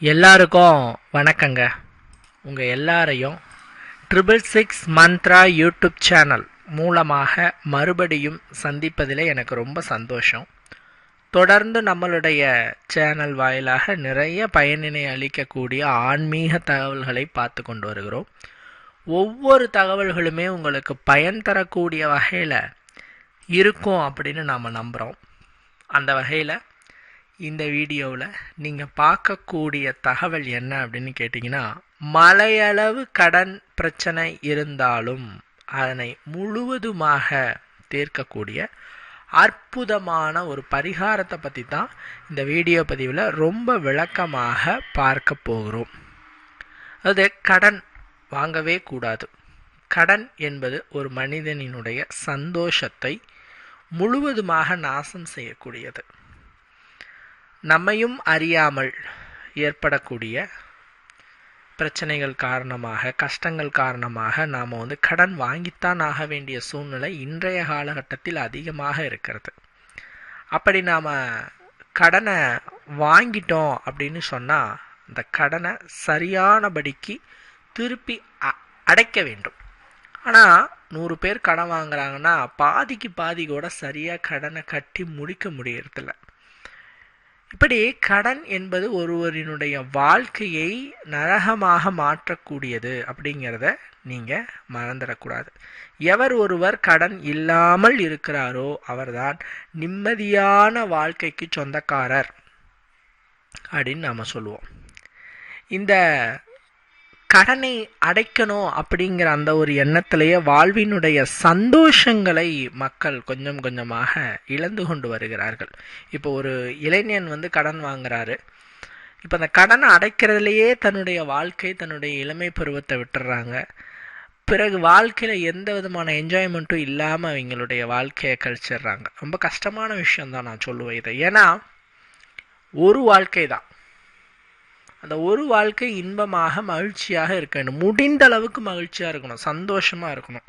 எல்லாருக்கும் வணக்கங்க. உங்கள் எல்லாரையும் triple six Mantra YouTube channel மூலமாக மறுபடியும் சந்திப்பதில் எனக்கு ரொம்ப சந்தோஷம். தொடர்ந்து நம்மளுடைய சேனல் வாயிலாக நிறைய பயனினை அளிக்கக்கூடிய ஆன்மீக தகவல்களை பார்த்து கொண்டு வருகிறோம். ஒவ்வொரு தகவல்களுமே உங்களுக்கு பயன் தரக்கூடிய வகையில் இருக்கும் அப்படின்னு நாம் நம்புகிறோம் அந்த வகையில் இந்த வீடியோவில் நீங்கள் பார்க்கக்கூடிய தகவல் என்ன அப்படின்னு கேட்டிங்கன்னா மலையளவு கடன் பிரச்சனை இருந்தாலும் அதனை முழுவதுமாக தீர்க்கக்கூடிய அற்புதமான ஒரு பரிகாரத்தை பற்றி தான் இந்த வீடியோ பதிவில் ரொம்ப விளக்கமாக பார்க்க போகிறோம். அது கடன் வாங்கவே கூடாது. கடன் என்பது ஒரு மனிதனினுடைய சந்தோஷத்தை முழுவதுமாக நாசம் செய்யக்கூடியது. நம்மையும் அறியாமல் ஏற்படக்கூடிய பிரச்சனைகள் காரணமாக கஷ்டங்கள் காரணமாக நாம் வந்து கடன் வாங்கித்தான் ஆக வேண்டிய சூழ்நிலை இன்றைய காலகட்டத்தில் அதிகமாக இருக்கிறது. அப்படி நாம் கடனை வாங்கிட்டோம் அப்படின்னு சொன்னால் அந்த கடனை சரியானபடிக்கு திருப்பி அ- அடைக்க வேண்டும். ஆனால் நூறு பேர் கடன் வாங்குறாங்கன்னா பாதிக்கு பாதி கூட சரியாக கடனை கட்டி முடிக்க முடியறதில்ல. இப்படி கடன் என்பது ஒருவரினுடைய வாழ்க்கையை நரகமாக மாற்றக்கூடியது அப்படிங்கிறத நீங்கள் மறந்துடக்கூடாது. எவர் ஒருவர் கடன் இல்லாமல் இருக்கிறாரோ அவர்தான் நிம்மதியான வாழ்க்கைக்கு சொந்தக்காரர் அப்படின்னு நாம் சொல்லுவோம். இந்த கடனை அடைக்கணும் அப்படிங்கிற அந்த ஒரு எண்ணத்திலேயே வாழ்வினுடைய சந்தோஷங்களை மக்கள் கொஞ்சம் கொஞ்சமாக இழந்து கொண்டு வருகிறார்கள். இப்போ ஒரு இளைஞன் வந்து கடன் வாங்குறாரு. இப்போ அந்த கடனை அடைக்கிறதுலையே தன்னுடைய வாழ்க்கை தன்னுடைய இளமை பருவத்தை விட்டுறாங்க. பிறகு வாழ்க்கையில் எந்த விதமான என்ஜாய்மெண்ட்டும் இல்லாமல் அவங்களுடைய வாழ்க்கையை கழிச்சிடுறாங்க. ரொம்ப கஷ்டமான விஷயம் தான் நான் சொல்லுவேன் இதை. ஏன்னா ஒரு வாழ்க்கை தான் அந்த ஒரு வாழ்க்கை இன்பமாக மகிழ்ச்சியாக இருக்க வேண்டும். முடிந்த அளவுக்கு மகிழ்ச்சியாக இருக்கணும் சந்தோஷமாக இருக்கணும்.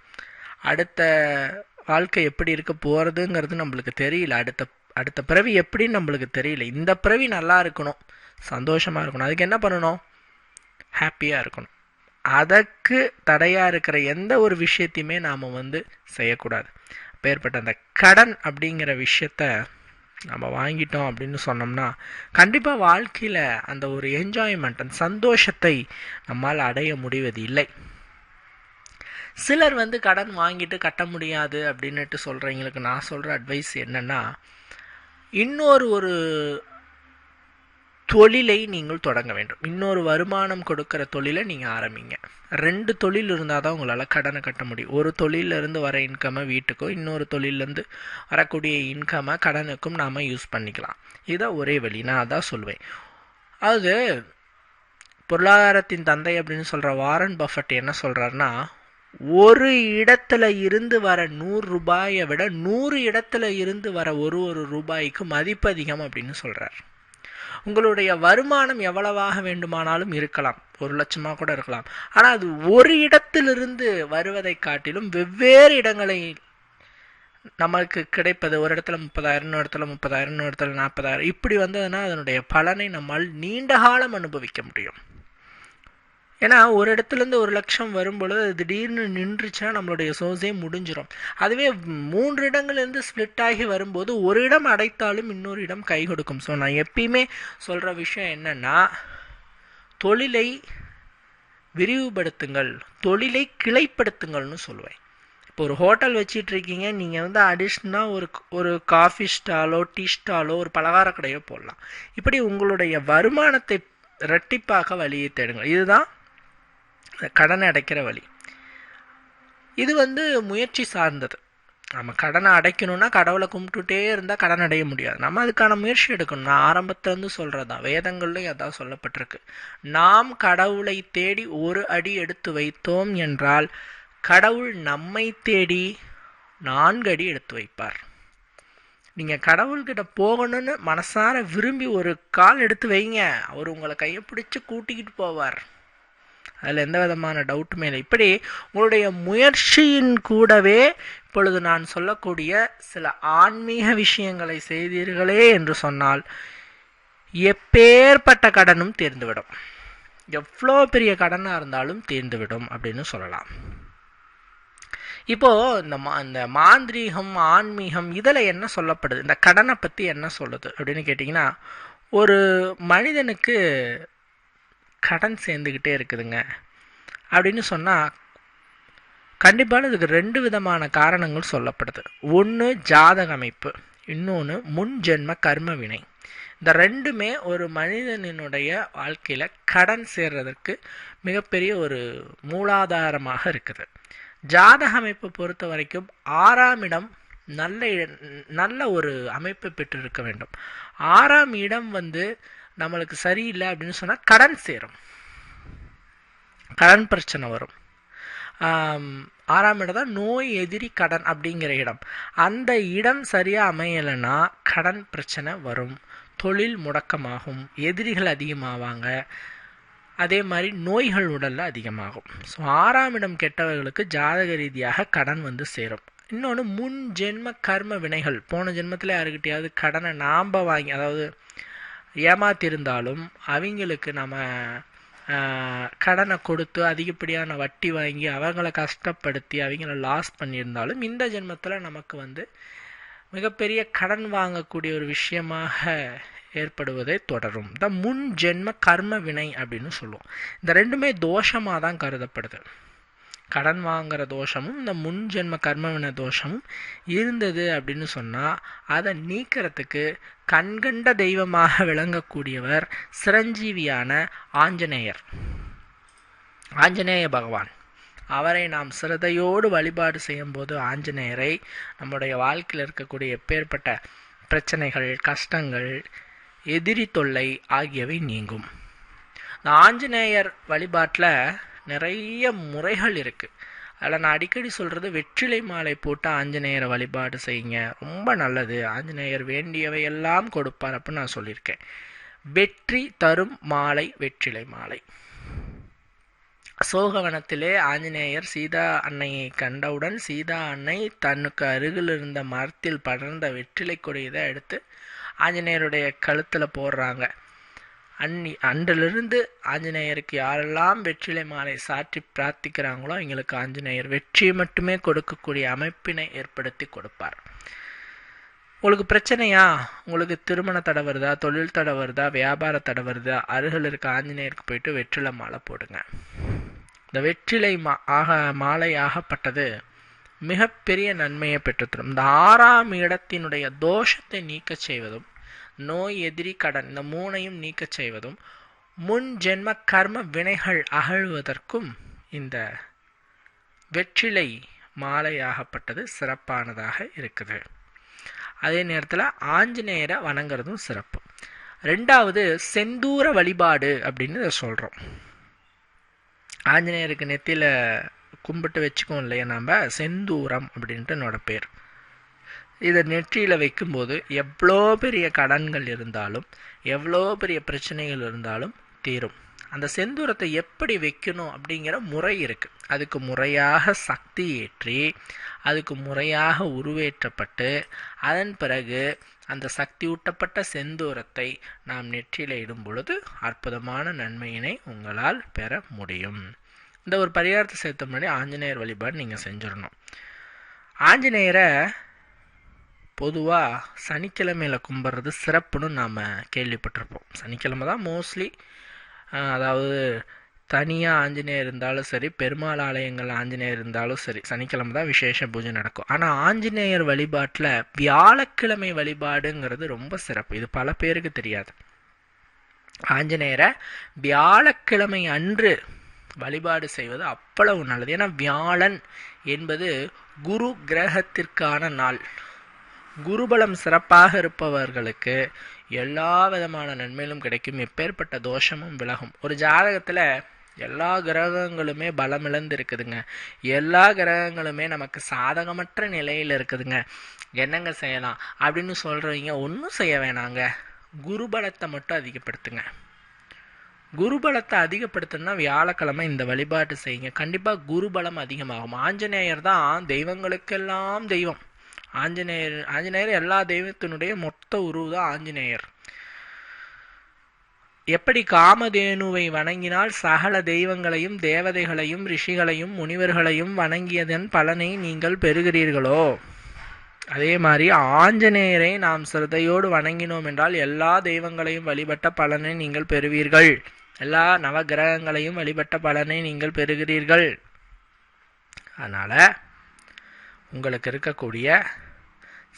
அடுத்த வாழ்க்கை எப்படி இருக்க போகிறதுங்கிறது நம்மளுக்கு தெரியல. அடுத்த அடுத்த பிறவி எப்படின்னு நம்மளுக்கு தெரியல. இந்த பிறவி நல்லா இருக்கணும் சந்தோஷமாக இருக்கணும். அதுக்கு என்ன பண்ணணும்? ஹாப்பியாக இருக்கணும். அதற்கு தடையாக இருக்கிற எந்த ஒரு விஷயத்தையுமே நாம் வந்து செய்யக்கூடாது. அப்பேற்பட்ட அந்த கடன் அப்படிங்கிற விஷயத்த நம்ம வாங்கிட்டோம் அப்படின்னு சொன்னோம்னா கண்டிப்பாக வாழ்க்கையில் அந்த ஒரு என்ஜாய்மெண்ட் அந்த சந்தோஷத்தை நம்மால் அடைய முடிவது இல்லை. சிலர் வந்து கடன் வாங்கிட்டு கட்ட முடியாது அப்படின்னுட்டு சொல்கிறவங்களுக்கு நான் சொல்கிற அட்வைஸ் என்னென்னா இன்னொரு ஒரு தொழிலை நீங்கள் தொடங்க வேண்டும். இன்னொரு வருமானம் கொடுக்கிற தொழிலை நீங்கள் ஆரம்பிங்க. ரெண்டு தொழில் இருந்தால் தான் உங்களால் கடனை கட்ட முடியும். ஒரு தொழிலேருந்து வர இன்கம்மை வீட்டுக்கும் இன்னொரு தொழிலேருந்து வரக்கூடிய இன்கம்மை கடனுக்கும் நாம் யூஸ் பண்ணிக்கலாம். இதுதான் ஒரே வழி. நான் அதான் சொல்லுவேன் அது பொருளாதாரத்தின் தந்தை அப்படின்னு சொல்கிற வாரன் பஃபட் என்ன சொல்கிறாருன்னா ஒரு இடத்துல இருந்து வர நூறு ரூபாயை விட நூறு இடத்துல இருந்து வர ஒரு ஒரு ரூபாய்க்கு மதிப்பு அதிகம் அப்படின்னு சொல்கிறார் உங்களுடைய வருமானம் எவ்வளவாக வேண்டுமானாலும் இருக்கலாம். ஒரு லட்சமாக கூட இருக்கலாம். ஆனால் அது ஒரு இடத்திலிருந்து வருவதை காட்டிலும் வெவ்வேறு இடங்களை நமக்கு கிடைப்பது. ஒரு இடத்துல முப்பதாயிரம் இன்னொரு இடத்துல முப்பதாயிரம் இன்னொரு இடத்துல நாற்பதாயிரம். இப்படி வந்ததுன்னா அதனுடைய பலனை நம்மால் நீண்ட காலம் அனுபவிக்க முடியும். ஏன்னா ஒரு இடத்துலேருந்து ஒரு லட்சம் வரும்பொழுது அது திடீர்னு நின்றுச்சுன்னா நம்மளுடைய சோர்ஸே முடிஞ்சிடும் அதுவே மூன்று இடங்கள்லேருந்து ஸ்ப்ளிட் ஆகி வரும்போது ஒரு இடம் அடைத்தாலும் இன்னொரு இடம் கை கொடுக்கும். ஸோ நான் எப்பயுமே சொல்கிற விஷயம் என்னென்னா தொழிலை விரிவுபடுத்துங்கள். தொழிலை கிளைப்படுத்துங்கள்னு சொல்லுவேன். இப்போ ஒரு ஹோட்டல் வச்சிட்ருக்கீங்க நீங்கள் வந்து அடிஷ்னலாக ஒரு ஒரு காஃபி ஸ்டாலோ டீ ஸ்டாலோ ஒரு பலகார கடையோ போடலாம். இப்படி உங்களுடைய வருமானத்தை ரெட்டிப்பாக வழியை தேடுங்கள். இதுதான் கடனை அடைக்கிற வழி. இது வந்து முயற்சி சார்ந்தது. நம்ம கடனை அடைக்கணும்னா கடவுளை கும்பிட்டுட்டே இருந்தால் கடன் அடைய முடியாது. நம்ம அதுக்கான முயற்சி எடுக்கணும். நான் ஆரம்பத்துலேருந்து சொல்கிறது தான் வேதங்கள்லையும் அதான் சொல்லப்பட்டிருக்கு. நாம் கடவுளை தேடி ஒரு அடி எடுத்து வைத்தோம் என்றால் கடவுள் நம்மை தேடி நான்கு அடி எடுத்து வைப்பார். நீங்கள் கடவுள்கிட்ட போகணும்னு மனசார விரும்பி ஒரு கால் எடுத்து வைங்க. அவர் உங்களை கையை பிடிச்சி கூட்டிக்கிட்டு போவார். அதில் எந்த விதமான டவுட்டுமே இல்லை. இப்படி உங்களுடைய முயற்சியின் கூடவே இப்பொழுது நான் சொல்லக்கூடிய சில ஆன்மீக விஷயங்களை செய்தீர்களே என்று சொன்னால் எப்பேற்பட்ட கடனும் தீர்ந்துவிடும். எவ்வளோ பெரிய கடனாக இருந்தாலும் தீர்ந்துவிடும் அப்படின்னு சொல்லலாம். இப்போ இந்த மா இந்த மாந்திரீகம் ஆன்மீகம் இதில் என்ன சொல்லப்படுது? இந்த கடனை பற்றி என்ன சொல்லுது அப்படின்னு கேட்டிங்கன்னா ஒரு மனிதனுக்கு கடன் சேர்ந்துக்கிட்டே இருக்குதுங்க. அப்படின்னு சொன்னால் கண்டிப்பாக இதுக்கு ரெண்டு விதமான காரணங்கள் சொல்லப்படுது. ஒன்று ஜாதக அமைப்பு இன்னொன்று முன் ஜென்ம கர்ம வினை. இந்த ரெண்டுமே ஒரு மனிதனினுடைய வாழ்க்கையில் கடன் சேர்றதற்கு மிகப்பெரிய ஒரு மூலாதாரமாக இருக்குது. ஜாதக அமைப்பை பொறுத்த வரைக்கும் ஆறாம் இடம் நல்ல நல்ல ஒரு அமைப்பை பெற்றிருக்க வேண்டும். ஆறாம் இடம் வந்து நம்மளுக்கு சரியில்லை அப்படின்னு சொன்னால் கடன் சேரும். கடன் பிரச்சனை வரும். ஆறாம் இடம் தான் நோய் எதிரி கடன் அப்படிங்கிற இடம். அந்த இடம் சரியாக அமையலைன்னா கடன் பிரச்சனை வரும். தொழில் முடக்கமாகும். எதிரிகள் அதிகமாவாங்க. அதே மாதிரி நோய்கள் உடலில் அதிகமாகும். ஸோ ஆறாம் இடம் கெட்டவர்களுக்கு ஜாதக ரீதியாக கடன் வந்து சேரும். இன்னொன்று முன் ஜென்ம கர்ம வினைகள். போன ஜென்மத்தில் யாருக்கிட்டையாவது கடனை நாம் வாங்கி அதாவது ஏமாத்திருந்தாலும் அவங்களுக்கு நம்ம கடனை கொடுத்து அதிகப்படியான வட்டி வாங்கி அவங்கள கஷ்டப்படுத்தி அவங்கள லாஸ் பண்ணியிருந்தாலும் இந்த ஜென்மத்தில் நமக்கு வந்து மிகப்பெரிய கடன் வாங்கக்கூடிய ஒரு விஷயமாக ஏற்படுவதை தொடரும். இந்த முன் ஜென்ம கர்ம வினை அப்படின்னு சொல்லுவோம். இந்த ரெண்டுமே தோஷமாக தான் கருதப்படுது. கடன் வாங்குகிற தோஷமும் இந்த முன் ஜென்ம கர்மவின தோஷமும் இருந்தது அப்படின்னு சொன்னால் அதை நீக்கிறதுக்கு கண்கண்ட தெய்வமாக விளங்கக்கூடியவர் சிரஞ்சீவியான ஆஞ்சநேயர். ஆஞ்சநேய பகவான். அவரை நாம் சிரதையோடு வழிபாடு செய்யும்போது ஆஞ்சநேயரை நம்முடைய வாழ்க்கையில் இருக்கக்கூடிய எப்பேற்பட்ட பிரச்சனைகள் கஷ்டங்கள் எதிரி தொல்லை ஆகியவை நீங்கும். இந்த ஆஞ்சநேயர் வழிபாட்டில் நிறைய முறைகள் இருக்குது அதில் நான் அடிக்கடி சொல்கிறது வெற்றிலை மாலை போட்டு ஆஞ்சநேயரை வழிபாடு செய்யுங்க. ரொம்ப நல்லது. ஆஞ்சநேயர் வேண்டியவை எல்லாம் கொடுப்பார் அப்படின்னு நான் சொல்லியிருக்கேன். வெற்றி தரும் மாலை வெற்றிலை மாலை. சோகவனத்திலே ஆஞ்சநேயர் சீதா அன்னையை கண்டவுடன் சீதா அன்னை தன்னுக்கு அருகில் இருந்த மரத்தில் படர்ந்த வெற்றிலை கொடியதை எடுத்து ஆஞ்சநேயருடைய கழுத்தில் போடுறாங்க. அன்னி அன்றிலிருந்து ஆஞ்சநேயருக்கு யாரெல்லாம் வெற்றிலை மாலை சாற்றி பிரார்த்திக்கிறாங்களோ அவங்களுக்கு ஆஞ்சநேயர் வெற்றியை மட்டுமே கொடுக்கக்கூடிய அமைப்பினை ஏற்படுத்தி கொடுப்பார். உங்களுக்கு பிரச்சனையா? உங்களுக்கு திருமண தடை வருதா? தொழில் தடை வருதா? வியாபார தடை வருதா? அருகில் இருக்க ஆஞ்சநேயருக்கு போயிட்டு வெற்றிலை மாலை போடுங்க. இந்த வெற்றிலை மா ஆக மாலை ஆகப்பட்டது மிகப்பெரிய நன்மையை பெற்றுத்தரும். இந்த ஆறாம் இடத்தினுடைய தோஷத்தை நீக்க செய்வதும் நோய் எதிரி கடன் இந்த மூணையும் நீக்கச் செய்வதும் முன் ஜென்ம கர்ம வினைகள் அகழ்வதற்கும் இந்த வெற்றிலை மாலையாகப்பட்டது சிறப்பானதாக இருக்குது. அதே நேரத்தில் ஆஞ்சநேயரை வணங்குறதும் சிறப்பு. ரெண்டாவது செந்தூர வழிபாடு அப்படின்னு இதை சொல்கிறோம் ஆஞ்சநேயருக்கு நெத்தியில் கும்பிட்டு வச்சுக்கோம் இல்லையா நாம்? செந்தூரம் அப்படின்ட்டு என்னோட பேர். இதை நெற்றியில் வைக்கும்போது எவ்வளோ பெரிய கடன்கள் இருந்தாலும் எவ்வளோ பெரிய பிரச்சனைகள் இருந்தாலும் தீரும். அந்த செந்தூரத்தை எப்படி வைக்கணும் அப்படிங்கிற முறை இருக்குது அதுக்கு முறையாக சக்தி ஏற்றி அதுக்கு முறையாக உருவேற்றப்பட்டு அதன் பிறகு அந்த சக்தி ஊட்டப்பட்ட செந்தூரத்தை நாம் நெற்றியில் இடும் பொழுது அற்புதமான நன்மையினை உங்களால் பெற முடியும். இந்த ஒரு பரிகாரத்தை சேர்த்த முன்னாடி ஆஞ்சநேயர் வழிபாடு நீங்கள் செஞ்சிடணும். ஆஞ்சநேயரை பொதுவாக சனிக்கிழமையில் கும்பிட்றது சிறப்புன்னு நாம் கேள்விப்பட்டிருப்போம். சனிக்கிழமை தான் மோஸ்ட்லி அதாவது தனியாக ஆஞ்சநேயர் இருந்தாலும் சரி பெருமாள் ஆலயங்கள் ஆஞ்சநேயர் இருந்தாலும் சரி சனிக்கிழமை தான் விசேஷ பூஜை நடக்கும். ஆனால் ஆஞ்சநேயர் வழிபாட்டில் வியாழக்கிழமை வழிபாடுங்கிறது ரொம்ப சிறப்பு. இது பல பேருக்கு தெரியாது. ஆஞ்சநேயரை வியாழக்கிழமை அன்று வழிபாடு செய்வது அவ்வளவு நல்லது. ஏன்னா வியாழன் என்பது குரு கிரகத்திற்கான நாள். குருபலம் சிறப்பாக இருப்பவர்களுக்கு எல்லா விதமான நன்மையிலும் கிடைக்கும். எப்பேற்பட்ட தோஷமும் விலகும். ஒரு ஜாதகத்தில் எல்லா கிரகங்களுமே பலம் இழந்து இருக்குதுங்க எல்லா கிரகங்களுமே நமக்கு சாதகமற்ற நிலையில் இருக்குதுங்க. என்னங்க செய்யலாம் அப்படின்னு சொல்கிறவங்க ஒன்றும் செய்ய வேணாங்க. குருபலத்தை மட்டும் அதிகப்படுத்துங்க. குருபலத்தை அதிகப்படுத்தணும்னா வியாழக்கிழமை இந்த வழிபாட்டு செய்யுங்க. கண்டிப்பாக குருபலம் அதிகமாகும். ஆஞ்சநேயர் தான் தெய்வங்களுக்கெல்லாம் தெய்வம். ஆஞ்சநேயர் ஆஞ்சநேயர் எல்லா தெய்வத்தினுடைய மொத்த உருவு தான் ஆஞ்சநேயர். எப்படி காமதேனுவை வணங்கினால் சகல தெய்வங்களையும் தேவதைகளையும் ரிஷிகளையும் முனிவர்களையும் வணங்கியதன் பலனை நீங்கள் பெறுகிறீர்களோ? அதே மாதிரி ஆஞ்சநேயரை நாம் சிரதையோடு வணங்கினோம் என்றால் எல்லா தெய்வங்களையும் வழிபட்ட பலனை நீங்கள் பெறுவீர்கள். எல்லா நவகிரகங்களையும் வழிபட்ட பலனை நீங்கள் பெறுகிறீர்கள். அதனால் உங்களுக்கு இருக்கக்கூடிய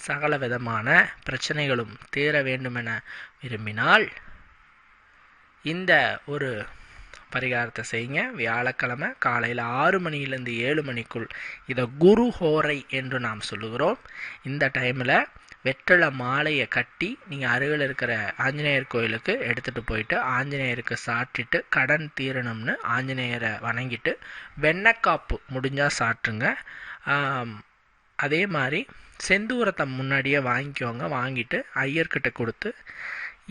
சகல விதமான பிரச்சனைகளும் தீர வேண்டுமென விரும்பினால் இந்த ஒரு பரிகாரத்தை செய்யுங்க. வியாழக்கிழமை காலையில் ஆறு மணிலேருந்து ஏழு மணிக்குள் இதை குரு ஹோரை என்று நாம் சொல்லுகிறோம். இந்த டைமில் வெற்றில மாலையை கட்டி நீங்கள் அருகில் இருக்கிற ஆஞ்சநேயர் கோயிலுக்கு எடுத்துகிட்டு போயிட்டு ஆஞ்சநேயருக்கு சாற்றிட்டு கடன் தீரணும்னு ஆஞ்சநேயரை வணங்கிட்டு வெண்ணக்காப்பு முடிஞ்சால் சாற்றுங்க. அதே மாதிரி செந்தூரத்தை முன்னாடியே வாங்கிக்கோங்க. வாங்கிட்டு ஐயர்கிட்ட கொடுத்து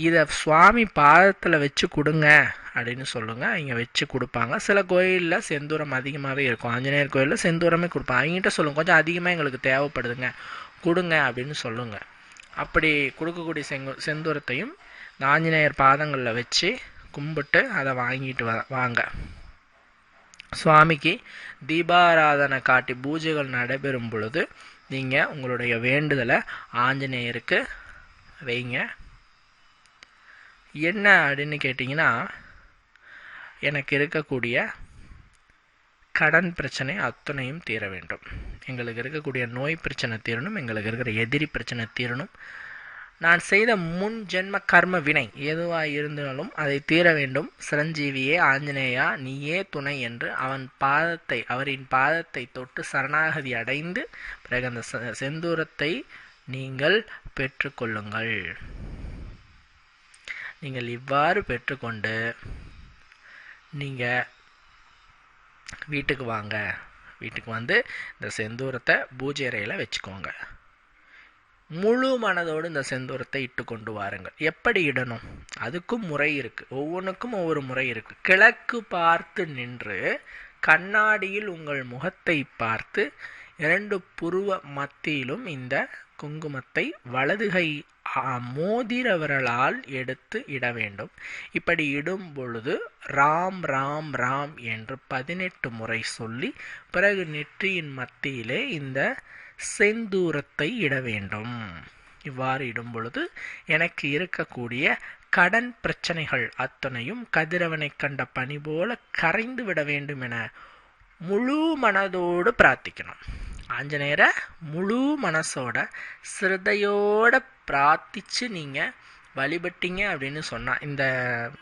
இதை சுவாமி பாதத்தில் வச்சு கொடுங்க அப்படின்னு சொல்லுங்கள் அவங்க வச்சு கொடுப்பாங்க. சில கோயிலில் செந்தூரம் அதிகமாகவே இருக்கும். ஆஞ்சநேயர் கோயிலில் செந்தூரமே கொடுப்பாங்க. அவங்ககிட்ட சொல்லுங்கள் கொஞ்சம் அதிகமாக எங்களுக்கு தேவைப்படுதுங்க. கொடுங்க அப்படின்னு சொல்லுங்கள் அப்படி கொடுக்கக்கூடிய செங்கு செந்தூரத்தையும் இந்த ஆஞ்சநேயர் பாதங்களில் வச்சு கும்பிட்டு அதை வாங்கிட்டு வாங்க. சுவாமிக்கு தீபாராதனை காட்டி பூஜைகள் நடைபெறும் பொழுது நீங்கள் உங்களுடைய வேண்டுதலை ஆஞ்சநேயருக்கு வைங்க. என்ன அப்படின்னு கேட்டிங்கன்னா எனக்கு இருக்கக்கூடிய கடன் பிரச்சனை அத்தனையும் தீர வேண்டும். எங்களுக்கு இருக்கக்கூடிய நோய் பிரச்சனை தீரணும் எங்களுக்கு இருக்கிற எதிரி பிரச்சனை தீரணும். நான் செய்த முன் ஜென்ம கர்ம வினை எதுவாக இருந்தாலும் அதை தீர வேண்டும். சிரஞ்சீவியே ஆஞ்சநேயா நீயே துணை என்று அவன் பாதத்தை அவரின் பாதத்தை தொட்டு சரணாகதி அடைந்து பிறகு அந்த செந்தூரத்தை நீங்கள் பெற்றுக்கொள்ளுங்கள். நீங்கள் இவ்வாறு பெற்றுக்கொண்டு நீங்கள் வீட்டுக்கு வாங்க. வீட்டுக்கு வந்து இந்த செந்தூரத்தை பூஜை அறையில் வச்சுக்கோங்க. முழு மனதோடு இந்த செந்தூரத்தை இட்டு கொண்டு வாருங்கள். எப்படி இடணும்? அதுக்கும் முறை இருக்கு. ஒவ்வொன்றுக்கும் ஒவ்வொரு முறை இருக்கு. கிழக்கு பார்த்து நின்று கண்ணாடியில் உங்கள் முகத்தை பார்த்து இரண்டு புருவ மத்தியிலும் இந்த குங்குமத்தை வலதுகை மோதிர விரலால் எடுத்து இட வேண்டும். இப்படி இடும் பொழுது ராம் ராம் ராம் என்று பதினெட்டு முறை சொல்லி பிறகு நெற்றியின் மத்தியிலே இந்த செந்தூரத்தை இட வேண்டும். இவ்வாறு இடும் பொழுது எனக்கு இருக்கக்கூடிய கடன் பிரச்சனைகள் அத்தனையும் கதிரவனை கண்ட பனி போல கரைந்து விட வேண்டும் என முழு மனதோடு பிரார்த்திக்கணும். ஆஞ்சநேயரை முழு மனசோட சிரதையோட பிரார்த்திச்சு நீங்கள் வழிபட்டீங்க அப்படின்னு சொன்னால் இந்த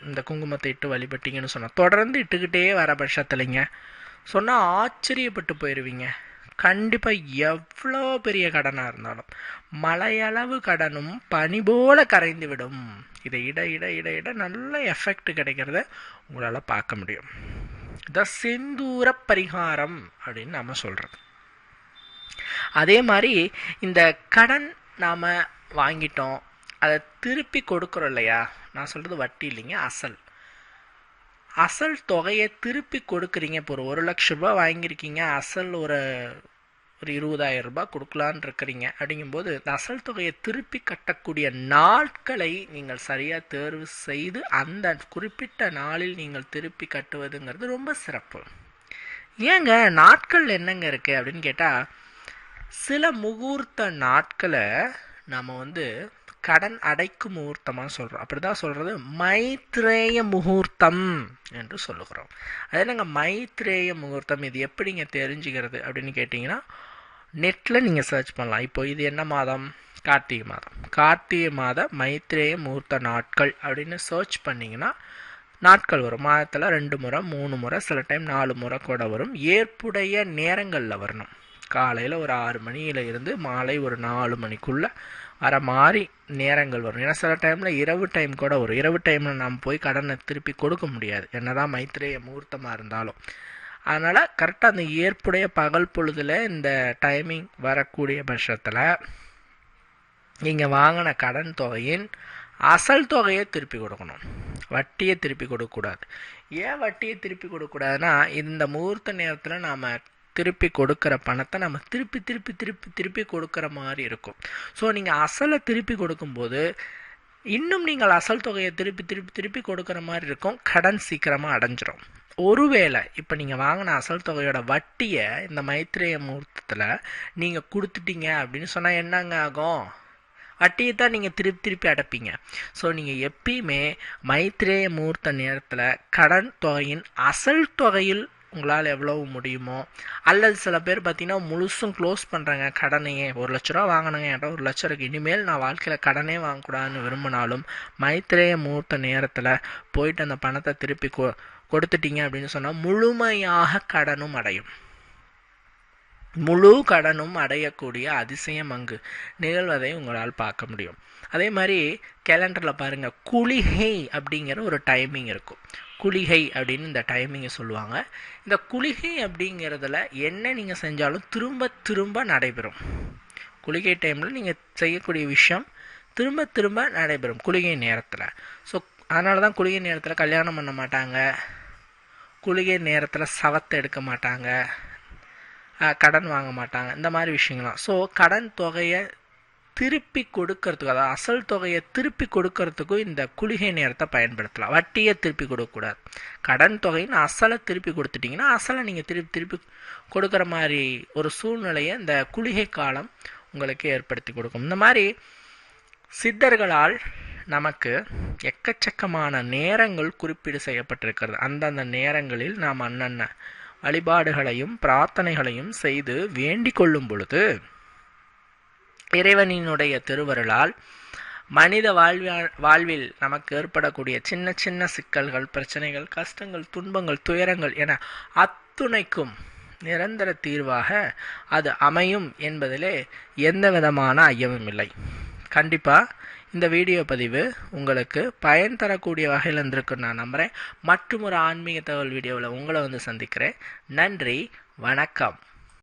இந்த குங்குமத்தை இட்டு வழிபட்டீங்கன்னு சொன்னால் தொடர்ந்து இட்டுக்கிட்டே வர பட்சத்துலைங்க. சொன்னால் ஆச்சரியப்பட்டு போயிடுவீங்க கண்டிப்பாக எவ்வளோ பெரிய கடனாக இருந்தாலும் மலையளவு கடனும் பனி போல கரைந்து விடும் இதை இட இட இட இட நல்ல எஃபெக்ட் கிடைக்கிறத உங்களால் பார்க்க முடியும். த செந்தூர பரிகாரம் அப்படின்னு நம்ம சொல்கிறது அதே மாதிரி இந்த கடன் நாம் வாங்கிட்டோம். அதை திருப்பி கொடுக்குறோம் இல்லையா? நான் சொல்கிறது வட்டி இல்லைங்க அசல். அசல் தொகையை திருப்பி கொடுக்குறீங்க. இப்போ ஒரு ஒரு லட்ச ரூபாய் வாங்கியிருக்கீங்க. அசல் ஒரு ஒரு இருபதாயிரம் ரூபாய் கொடுக்கலான் இருக்கிறீங்க. அப்படிங்கும்போது இந்த அசல் தொகையை திருப்பி கட்டக்கூடிய நாட்களை நீங்கள் சரியாக தேர்வு செய்து அந்த குறிப்பிட்ட நாளில் நீங்கள் திருப்பி கட்டுவதுங்கிறது ரொம்ப சிறப்பு. ஏங்க நாட்கள் என்னங்க இருக்குது அப்படின்னு கேட்டால் சில முகூர்த்த நாட்களை நம்ம வந்து கடன் அடைக்கும் முகூர்த்தமாக சொல்கிறோம் அப்படி தான் சொல்கிறது மைத்ரேய முகூர்த்தம் என்று சொல்லுகிறோம். அதே நாங்கள் மைத்ரேய முகூர்த்தம் இது எப்படிங்க தெரிஞ்சுக்கிறது அப்படின்னு கேட்டிங்கன்னா நெட்டில் நீங்கள் சர்ச் பண்ணலாம். இப்போ இது என்ன மாதம்? கார்த்திகை மாதம். கார்த்திகை மாத மைத்ரேய முகூர்த்த நாட்கள் அப்படின்னு சர்ச் பண்ணிங்கன்னா நாட்கள் வரும். மாதத்தில் ரெண்டு முறை மூணு முறை சில டைம் நாலு முறை கூட வரும். ஏற்புடைய நேரங்களில் வரணும். காலையில் ஒரு ஆறு மணியில் இருந்து மாலை ஒரு நாலு மணிக்குள்ளே வர மாதிரி நேரங்கள் வரும். ஏன்னா சில டைமில் இரவு டைம் கூட வரும். இரவு டைமில் நாம் போய் கடனை திருப்பி கொடுக்க முடியாது. என்னதான் மைத்திரேய முகூர்த்தமாக இருந்தாலும். அதனால் கரெக்டாக அந்த ஏற்புடைய பகல் பொழுதில் இந்த டைமிங் வரக்கூடிய பட்சத்தில் நீங்கள் வாங்கின கடன் தொகையின் அசல் தொகையை திருப்பி கொடுக்கணும். வட்டியை திருப்பி கொடுக்கக்கூடாது. ஏன் வட்டியை திருப்பி கொடுக்கக்கூடாதுன்னா இந்த முகூர்த்த நேரத்தில் நாம் திருப்பி கொடுக்குற பணத்தை நம்ம திருப்பி திருப்பி திருப்பி திருப்பி கொடுக்குற மாதிரி இருக்கும். ஸோ நீங்கள் அசலை திருப்பி கொடுக்கும்போது இன்னும் நீங்கள் அசல் தொகையை திருப்பி திருப்பி திருப்பி கொடுக்குற மாதிரி இருக்கும். கடன் சீக்கிரமாக அடைஞ்சிரும். ஒருவேளை இப்போ நீங்கள் வாங்கின அசல் தொகையோட வட்டியை இந்த மைத்திரேய முகூர்த்தத்தில் நீங்கள் கொடுத்துட்டீங்க அப்படின்னு சொன்னால் என்னங்க ஆகும்? வட்டியை தான் நீங்கள் திருப்பி திருப்பி அடைப்பீங்க. ஸோ நீங்கள் எப்பயுமே மைத்ரேய முகூர்த்த நேரத்தில் கடன் தொகையின் அசல் தொகையில் உங்களால் எவ்வளவு முடியுமோ அல்லது சில பேர் பார்த்தீங்கன்னா முழுசும் க்ளோஸ் பண்ணுறாங்க கடனையே ஒரு லட்ச ரூபா வாங்கினாங்க என்கிட்ட ஒரு லட்சம் இருக்குது இனிமேல் நான் வாழ்க்கையில் கடனே வாங்கக்கூடாதுன்னு விரும்பினாலும் மைத்ரேய முகூர்த்த நேரத்தில் போயிட்டு அந்த பணத்தை திருப்பி கொ கொடுத்துட்டீங்க அப்படின்னு சொன்னால் முழுமையாக கடனும் அடையும். முழு கடனும் அடையக்கூடிய அதிசயம் அங்கு நிகழ்வதை உங்களால் பார்க்க முடியும். அதே மாதிரி கேலண்டரில் பாருங்கள் குளிகை அப்படிங்கிற ஒரு டைமிங் இருக்கும். குளிகை அப்படின்னு இந்த டைமிங்கை சொல்லுவாங்க. இந்த குளிகை அப்படிங்கிறதுல என்ன நீங்கள் செஞ்சாலும் திரும்ப திரும்ப நடைபெறும். குளிகை டைமில் நீங்கள் செய்யக்கூடிய விஷயம் திரும்ப திரும்ப நடைபெறும் குளிகை நேரத்தில். ஸோ அதனால தான் குளிகை நேரத்தில் கல்யாணம் பண்ண மாட்டாங்க. குளிகை நேரத்தில் சவத்தை எடுக்க மாட்டாங்க. கடன் வாங்க மாட்டாங்க. இந்த மாதிரி விஷயங்கள்லாம். ஸோ கடன் தொகையை திருப்பி கொடுக்கறதுக்கு அதாவது அசல் தொகையை திருப்பி கொடுக்கறதுக்கும் இந்த குளிகை நேரத்தை பயன்படுத்தலாம். வட்டியை திருப்பி கொடுக்கக்கூடாது. கடன் தொகைன்னு அசலை திருப்பி கொடுத்துட்டிங்கன்னா அசலை நீங்கள் திருப்பி திருப்பி கொடுக்குற மாதிரி ஒரு சூழ்நிலையை இந்த குளிகை காலம் உங்களுக்கு ஏற்படுத்தி கொடுக்கும். இந்த மாதிரி சித்தர்களால் நமக்கு எக்கச்சக்கமான நேரங்கள் குறிப்பீடு செய்யப்பட்டிருக்கிறது. அந்தந்த நேரங்களில் நாம் அன்னன்ன வழிபாடுகளையும் பிரார்த்தனைகளையும் செய்து வேண்டிக் கொள்ளும் பொழுது இறைவனினுடைய திருவருளால் மனித வாழ்வியல் வாழ்வில் நமக்கு ஏற்படக்கூடிய சின்ன சின்ன சிக்கல்கள் பிரச்சனைகள் கஷ்டங்கள் துன்பங்கள் துயரங்கள் என அத்துணைக்கும் நிரந்தர தீர்வாக அது அமையும் என்பதிலே எந்த விதமான ஐயமும் இல்லை. கண்டிப்பாக இந்த வீடியோ பதிவு உங்களுக்கு பயன் தரக்கூடிய வகையில் இருந்திருக்குன்னு நான் நம்புகிறேன் மற்றும் ஒரு ஆன்மீக தகவல் வீடியோவில் உங்களை வந்து சந்திக்கிறேன். நன்றி வணக்கம்.